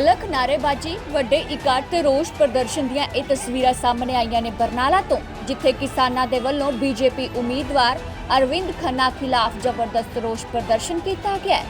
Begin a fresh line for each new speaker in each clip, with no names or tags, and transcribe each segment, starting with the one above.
ਤਲਕ ਨਾਰੇਬਾਜ਼ੀ ਵੱਡੇ ਇਕੱਠ ਤੇ ਰੋਸ ਪ੍ਰਦਰਸ਼ਨ ਦੀਆਂ ਇਹ ਤਸਵੀਰਾਂ ਸਾਹਮਣੇ ਆਈਆਂ ਨੇ ਬਰਨਾਲਾ ਤੋਂ, ਜਿੱਥੇ ਕਿਸਾਨਾਂ ਦੇ ਵੱਲੋਂ ਬੀਜੇਪੀ ਉਮੀਦਵਾਰ ਅਰਵਿੰਦ ਖੰਨਾ ਖਿਲਾਫ ਜ਼ਬਰਦਸਤ ਰੋਸ ਪ੍ਰਦਰਸ਼ਨ ਕੀਤਾ ਗਿਆ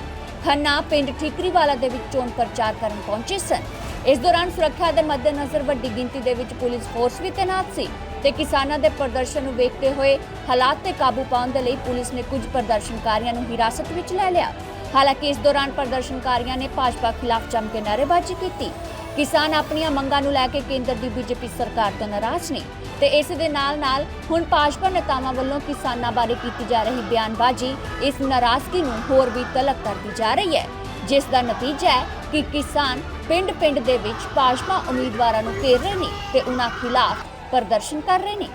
ਖੰਨਾ ਪਿੰਡ ਠੀਕਰੀਵਾਲਾ ਦੇ ਵਿੱਚ ਚੋਣ ਪ੍ਰਚਾਰ ਕਰਨ ਪਹੁੰਚੇ ਸਨ। ਇਸ ਦੌਰਾਨ ਸੁਰੱਖਿਆ ਦੇ ਮੱਦੇਨਜ਼ਰ ਵੱਡੀ ਗਿਣਤੀ ਦੇ ਵਿੱਚ ਪੁਲਿਸ ਫੋਰਸ ਵੀ ਤੈਨਾਤ ਸੀ ਤੇ ਕਿਸਾਨਾਂ ਦੇ ਪ੍ਰਦਰਸ਼ਨ ਨੂੰ ਵੇਖਦੇ ਹੋਏ ਹਾਲਾਤ ਤੇ ਕਾਬੂ ਪਾਉਣ ਦੇ ਲਈ ਪੁਲਿਸ ਨੇ ਕੁਝ ਪ੍ਰਦਰਸ਼ਨਕਾਰੀਆਂ ਨੂੰ ਹਿਰਾਸਤ ਵਿੱਚ ਲੈ ਲਿਆ। ਹਾਲਾਂਕਿ ਇਸ ਦੌਰਾਨ ਪ੍ਰਦਰਸ਼ਨਕਾਰੀਆਂ ਨੇ ਭਾਜਪਾ ਖਿਲਾਫ ਜੰਮ ਕੇ ਨਾਅਰੇਬਾਜ਼ੀ ਕੀਤੀ। ਕਿਸਾਨ ਆਪਣੀਆਂ ਮੰਗਾਂ ਨੂੰ ਲੈ ਕੇ ਕੇਂਦਰ ਦੀ ਬੀਜੇਪੀ ਸਰਕਾਰ ਤੋਂ ਨਾਰਾਜ਼ ਨੇ ਤੇ ਇਸ ਦੇ ਨਾਲ-ਨਾਲ ਹੁਣ ਭਾਜਪਾ ਨੇਤਾਵਾਂ ਵੱਲੋਂ ਕਿਸਾਨਾਂ ਬਾਰੇ ਕੀਤੀ ਜਾ ਰਹੀ ਬਿਆਨਬਾਜ਼ੀ, ਇਸ ਨਾਰਾਜ਼ਗੀ ਨੂੰ ਹੋਰ ਵੀ ਤਲਕ ਕਰਦੀ ਜਾ ਰਹੀ ਹੈ। ਜਿਸ ਦਾ ਨਤੀਜਾ ਹੈ ਕਿ ਕਿਸਾਨ ਪਿੰਡ-ਪਿੰਡ ਦੇ ਵਿੱਚ ਭਾਜਪਾ ਉਮੀਦਵਾਰਾਂ ਨੂੰ ਘੇਰ ਰਹੇ ਨੇ ਤੇ ਉਹਨਾਂ ਖਿਲਾਫ ਪ੍ਰਦਰਸ਼ਨ ਕਰ ਰਹੇ ਨੇ।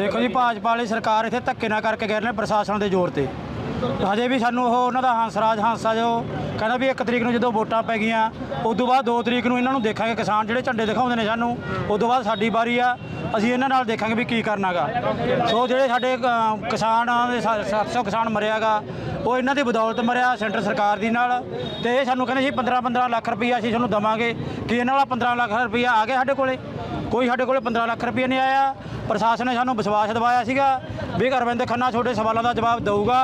ਦੇਖੋ ਜੀ ਭਾਜਪਾ ਵਾਲੀ ਸਰਕਾਰ ਇੱਥੇ ਧੱਕੇ ਨਾ ਕਰਕੇ ਗਏ ਨੇ ਪ੍ਰਸ਼ਾਸਨ ਦੇ ਜ਼ੋਰ ਤੇ। ਹਜੇ ਵੀ ਸਾਨੂੰ ਉਹ ਉਹਨਾਂ ਦਾ ਹੰਸਰਾਜ ਹੰਸਾ ਜੋ ਕਹਿੰਦਾ ਵੀ 1 ਤਰੀਕ ਨੂੰ ਜਦੋਂ ਵੋਟਾਂ ਪੈ ਗਈਆਂ ਉਸ ਤੋਂ ਬਾਅਦ 2 ਤਰੀਕ ਨੂੰ ਇਹਨਾਂ ਨੂੰ ਦੇਖਾਂਗੇ। ਕਿਸਾਨ ਜਿਹੜੇ ਝੰਡੇ ਦਿਖਾਉਂਦੇ ਨੇ ਸਾਨੂੰ ਉਸ ਤੋਂ ਬਾਅਦ ਸਾਡੀ ਵਾਰੀ ਆ ਅਸੀਂ ਇਹਨਾਂ ਨਾਲ ਦੇਖਾਂਗੇ ਵੀ ਕੀ ਕਰਨਾਗਾ। ਸੋ ਜਿਹੜੇ ਸਾਡੇ ਅ, ਕਿਸਾਨਾਂ ਦੇ 700 ਕਿਸਾਨ ਮਰਿਆਗਾ ਉਹ ਇਹਨਾਂ ਦੀ ਬਦੌਲਤ ਮਰਿਆ ਸੈਂਟਰ ਸਰਕਾਰ ਦੀ ਨਾਲ। ਤੇ ਇਹ ਸਾਨੂੰ ਕਹਿੰਦੇ ਸੀ 15 15 ਲੱਖ ਰੁਪਈਆ ਅਸੀਂ ਤੁਹਾਨੂੰ ਦਵਾਂਗੇ। ਕਿ ਇਹਨਾਂ ਵਾਲਾ 15 ਲੱਖ ਰੁਪਈਆ ਆ ਗਿਆ ਸਾਡੇ ਕੋਲੇ? ਕੋਈ ਸਾਡੇ ਕੋਲ 15 ਲੱਖ ਰੁਪਏ ਨਹੀਂ ਆਇਆ। ਪ੍ਰਸ਼ਾਸਨ ਨੇ ਸਾਨੂੰ ਵਿਸ਼ਵਾਸ ਦਿਵਾਇਆ ਸੀਗਾ ਵੀ ਅਰਵਿੰਦ ਖੰਨਾ ਛੋਟੇ ਸਵਾਲਾਂ ਦਾ ਜਵਾਬ ਦੇਊਗਾ।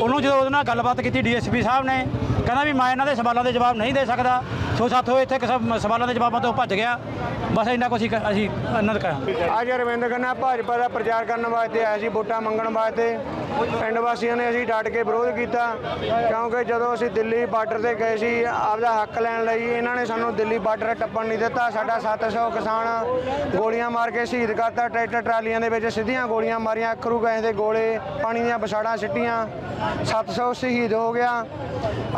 ਉਹਨੂੰ ਜਦੋਂ ਉਹਦੇ ਨਾਲ ਗੱਲਬਾਤ ਕੀਤੀ ਡੀਐਸਪੀ ਸਾਹਿਬ ਨੇ, ਕਹਿੰਦਾ ਵੀ ਮੈਂ ਇਹਨਾਂ ਦੇ ਸਵਾਲਾਂ ਦੇ ਜਵਾਬ ਨਹੀਂ ਦੇ ਸਕਦਾ। ਸੋ ਸਾਥੋਂ ਇੱਥੇ ਸਵਾਲਾਂ ਦੇ ਜਵਾਬਾਂ ਤੋਂ ਭੱਜ ਗਿਆ। ਬਸ ਇੰਨਾ ਕੁਛ ਹੀ ਅਸੀਂ ਇਹਨਾਂ ਕਰਾਂ
ਅੱਜ ਅਰਵਿੰਦ ਖੰਨਾ ਭਾਜਪਾ ਦਾ ਪ੍ਰਚਾਰ ਕਰਨ ਵਾਸਤੇ ਆਇਆ ਸੀ, ਵੋਟਾਂ ਮੰਗਣ ਵਾਸਤੇ। ਪਿੰਡ ਵਾਸੀਆਂ ਨੇ ਅਸੀਂ ਡਟ ਕੇ ਵਿਰੋਧ ਕੀਤਾ, ਕਿਉਂਕਿ ਜਦੋਂ ਅਸੀਂ ਦਿੱਲੀ ਬਾਰਡਰ ਤੇ ਗਏ ਸੀ, ਆਪਦਾ ਹੱਕ ਲੈਣ ਲਈ ਇਹਨਾਂ ਨੇ ਸਾਨੂੰ ਦਿੱਲੀ ਬਾਰਡਰ ਟੱਪਣ ਨਹੀਂ ਦਿੱਤਾ। ਸਾਡਾ 700 ਕਿਸਾਨ ਗੋਲੀਆਂ ਮਾਰ ਕੇ ਸ਼ਹੀਦ ਕਰਤਾ। ਟਰੈਕਟਰ ਟਰਾਲੀਆਂ ਦੇ ਵਿੱਚ ਸਿੱਧੀਆਂ ਗੋਲੀਆਂ ਮਾਰੀਆਂ, ਅੱਖਰੂ ਗੈਸ ਦੇ ਗੋਲੇ, ਪਾਣੀ ਦੀਆਂ ਵਿਛਾੜਾਂ ਸਿੱਟੀਆਂ 700 ਸ਼ਹੀਦ ਹੋ ਗਿਆ।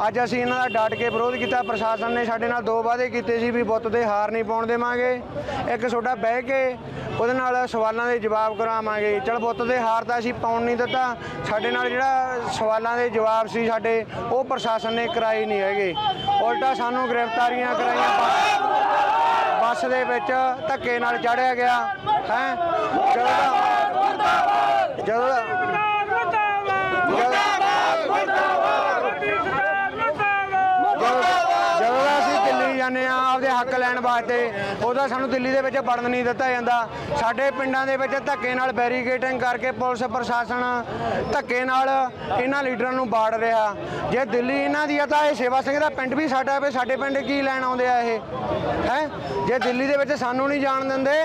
ਅੱਜ ਅਸੀਂ ਇਹਨਾਂ ਦਾ ਡਟ ਕੇ ਵਿਰੋਧ ਕੀਤਾ। ਪ੍ਰਸ਼ਾਸਨ ਨੇ ਸਾਡੇ ਨਾਲ ਦੋ ਵਾਅਦੇ ਕੀਤੇ ਸੀ ਵੀ ਬੁੱਤ ਦੇ ਹਾਰ ਨਹੀਂ ਪਾਉਣ ਦੇਵਾਂਗੇ। ਇੱਕ ਤੁਹਾਡਾ ਬਹਿ ਕੇ ਉਹਦੇ ਨਾਲ ਸਵਾਲਾਂ ਦੇ ਜਵਾਬ ਕਰਾਵਾਂਗੇ। ਚਲ ਪੁੱਤ ਦੇ ਹਾਰ ਤਾਂ ਅਸੀਂ ਪਾਉਣ ਨਹੀਂ ਦਿੱਤਾ। ਸਾਡੇ ਨਾਲ ਜਿਹੜਾ ਸਵਾਲਾਂ ਦੇ ਜਵਾਬ ਸੀ ਸਾਡੇ, ਉਹ ਪ੍ਰਸ਼ਾਸਨ ਨੇ ਕਰਾਏ ਨਹੀਂ ਹੈਗੇ। ਉਲਟਾ ਸਾਨੂੰ ਗ੍ਰਿਫਤਾਰੀਆਂ ਕਰਾਈਆਂ। ਬੱਸ- ਬੱਸ ਦੇ ਵਿੱਚ ਧੱਕੇ ਨਾਲ ਚੜਿਆ ਗਿਆ। ਹੈ? ਜਦੋਂ ਦਾ ਜਦੋਂ ਜਦੋਂ ਦਾ ਅਸੀਂ ਦਿੱਲੀ ਜਾਂਦੇ ਆ ਆਪਦੇ ਹੱਕ ਲੈਣ ਵਾਸਤੇ। ਉਹਦਾ ਸਾਨੂੰ ਦਿੱਲੀ ਦੇ ਵਿੱਚ ਵੜਨ ਨਹੀਂ ਦਿੱਤਾ ਜਾਂਦਾ। ਸਾਡੇ ਪਿੰਡਾਂ ਦੇ ਵਿੱਚ ਧੱਕੇ ਨਾਲ ਬੈਰੀਕੇਟਿੰਗ ਕਰਕੇ ਪੁਲਿਸ, ਪ੍ਰਸ਼ਾਸਨ ਧੱਕੇ ਨਾਲ ਇਹਨਾਂ ਲੀਡਰਾਂ ਨੂੰ ਬਾੜ ਰਿਹਾ। ਜੇ ਦਿੱਲੀ ਇਹਨਾਂ ਦੀ ਆ ਤਾਂ ਇਹ ਸੇਵਾ ਸਿੰਘ ਦਾ ਪਿੰਡ ਵੀ ਸਾਡਾ ਵੀ ਸਾਡੇ ਪਿੰਡ ਕੀ ਲੈਣ ਆਉਂਦੇ ਆ ਇਹ? ਹੈ? ਜੇ ਦਿੱਲੀ ਦੇ ਵਿੱਚ ਸਾਨੂੰ ਨਹੀਂ ਜਾਣ ਦਿੰਦੇ,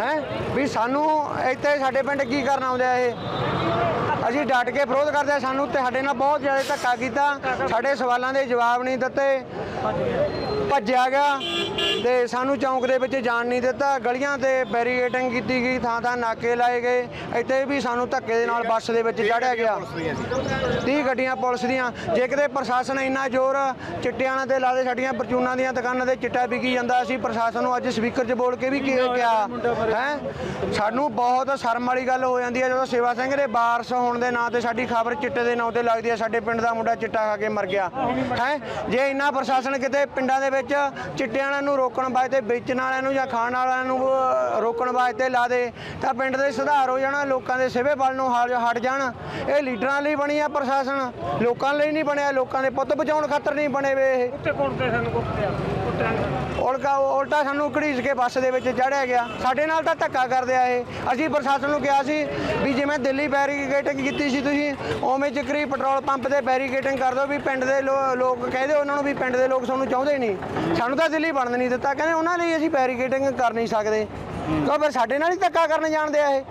ਹੈ? ਵੀ ਸਾਨੂੰ ਇੱਥੇ ਸਾਡੇ ਪਿੰਡ ਕੀ ਕਰਨ ਆਉਂਦੇ ਆ ਇਹ? ਅਸੀਂ ਡਟ ਕੇ ਵਿਰੋਧ ਕਰਦੇ ਹਾਂ। ਸਾਨੂੰ ਤੇ ਸਾਡੇ ਨਾਲ ਬਹੁਤ ਜ਼ਿਆਦਾ ਧੱਕਾ ਕੀਤਾ। ਸਾਡੇ ਸਵਾਲਾਂ ਦੇ ਜਵਾਬ ਨਹੀਂ ਦਿੱਤੇ। ਭੱਜਿਆ ਗਿਆ ਤੇ ਸਾਨੂੰ ਚੌਂਕ ਦੇ ਵਿੱਚ ਜਾਣ ਨਹੀਂ ਦਿੱਤਾ। ਗਲੀਆਂ ਤੇ ਬੈਰੀਕੇਡਿੰਗ ਕੀਤੀ ਗਈ ਥਾਂ ਥਾਂ ਨਾਕੇ ਲਾਏ ਗਏ। ਇੱਥੇ ਵੀ ਸਾਨੂੰ ਧੱਕੇ ਦੇ ਨਾਲ ਬੱਸ ਦੇ ਵਿੱਚ ਚੜਿਆ ਗਿਆ। 30 ਗੱਡੀਆਂ ਪੁਲਿਸ ਦੀਆਂ। ਜੇ ਕਿਤੇ ਪ੍ਰਸ਼ਾਸਨ ਇੰਨਾ ਜ਼ੋਰ ਚਿੱਟਿਆਂ ਤੇ ਲਾਦੇ ਸਾਡੀਆਂ ਪਰਚੂਨਾਂ ਦੀਆਂ ਦੁਕਾਨਾਂ ਤੇ ਚਿੱਟਾ ਵਿਕੀ ਜਾਂਦਾ ਅਸੀਂ ਪ੍ਰਸ਼ਾਸਨ ਨੂੰ ਅੱਜ ਸਪੀਕਰ 'ਚ ਬੋਲ ਕੇ ਵੀ ਕੀ ਕਿਹਾ ਹੈ? ਸਾਨੂੰ ਬਹੁਤ ਸ਼ਰਮ ਵਾਲੀ ਗੱਲ ਹੋ ਜਾਂਦੀ ਹੈ। ਜਦੋਂ ਸੇਵਾ ਸਿੰਘ ਦੇ ਬਾਰਸ ਹੋਣ ਦੇ ਨਾਂ ਤੇ ਸਾਡੀ ਖਬਰ ਚਿੱਟੇ ਦੇ ਨਾਂ ਤੇ ਲੱਗਦੀ ਹੈ ਸਾਡੇ ਪਿੰਡ ਦਾ ਮੁੰਡਾ ਚਿੱਟਾ ਖਾ ਕੇ ਮਰ ਗਿਆ। ਹੈ? ਜੇ ਇੰਨਾ ਪ੍ਰਸ਼ਾਸਨ ਕਿਤੇ ਪਿੰਡਾਂ ਦੇ ਵਿੱਚ ਚਿੱਟਿਆਂ ਵਾਲਿਆਂ ਨੂੰ ਰੋਕਣ ਵਾਸਤੇ, ਵੇਚਣ ਵਾਲਿਆਂ ਨੂੰ ਜਾਂ ਖਾਣ ਵਾਲਿਆਂ ਨੂੰ ਰੋਕਣ ਵਾਸਤੇ ਲਾ ਦੇ, ਤਾਂ ਪਿੰਡ ਦੇ ਸੁਧਾਰ ਹੋ ਜਾਣਾ, ਲੋਕਾਂ ਦੇ ਸਿਵੇ ਬਲ ਨੂੰ ਹਾਲ ਹਟ ਜਾਣ। ਇਹ ਲੀਡਰਾਂ ਲਈ ਬਣੀ ਆ ਪ੍ਰਸ਼ਾਸਨ, ਲੋਕਾਂ ਲਈ ਨਹੀਂ ਬਣਿਆ, ਲੋਕਾਂ ਦੇ ਪੁੱਤ ਬਚਾਉਣ ਖਾਤਰ ਨਹੀਂ ਬਣੇ ਵੇ ਇਹ।
ਕੁੱਤੇ ਕੁੱਤੇ ਸਾਨੂੰ ਕੁੱਤੇ
ਉਲਟਾ ਉਲਟਾ ਸਾਨੂੰ ਘੜੀਸ ਕੇ ਬੱਸ ਦੇ ਵਿੱਚ ਚੜਿਆ ਗਿਆ। ਸਾਡੇ ਨਾਲ ਤਾਂ ਧੱਕਾ ਕਰਦੇ ਆ ਇਹ। ਅਸੀਂ ਪ੍ਰਸ਼ਾਸਨ ਨੂੰ ਕਿਹਾ ਸੀ ਵੀ ਜਿਵੇਂ ਦਿੱਲੀ ਬੈਰੀਕੇਡਿੰਗ ਕੀਤੀ ਸੀ ਤੁਸੀਂ, ਉਵੇਂ ਚੱਕਰੀ ਪੈਟਰੋਲ ਪੰਪ ਤੇ ਬੈਰੀਕੇਡਿੰਗ ਕਰ ਦਿਓ ਵੀ ਪਿੰਡ ਦੇ ਲੋ- ਲੋਕ ਕਹਿੰਦੇ ਉਹਨਾਂ ਨੂੰ ਵੀ ਪਿੰਡ ਦੇ ਲੋਕ ਸਾਨੂੰ ਚਾਹੁੰਦੇ ਨਹੀਂ। ਸਾਨੂੰ ਤਾਂ ਦਿੱਲੀ ਬਣਨ ਨਹੀਂ ਦਿੱਤਾ। ਕਹਿੰਦੇ ਉਹਨਾਂ ਲਈ ਅਸੀਂ ਬੈਰੀਕੇਡਿੰਗ ਕਰ ਨਹੀਂ ਸਕਦੇ। ਤਾਂ ਫਿਰ ਸਾਡੇ ਨਾਲ ਹੀ ਧੱਕਾ ਕਰਨ ਜਾਣਦੇ ਆ ਇਹ?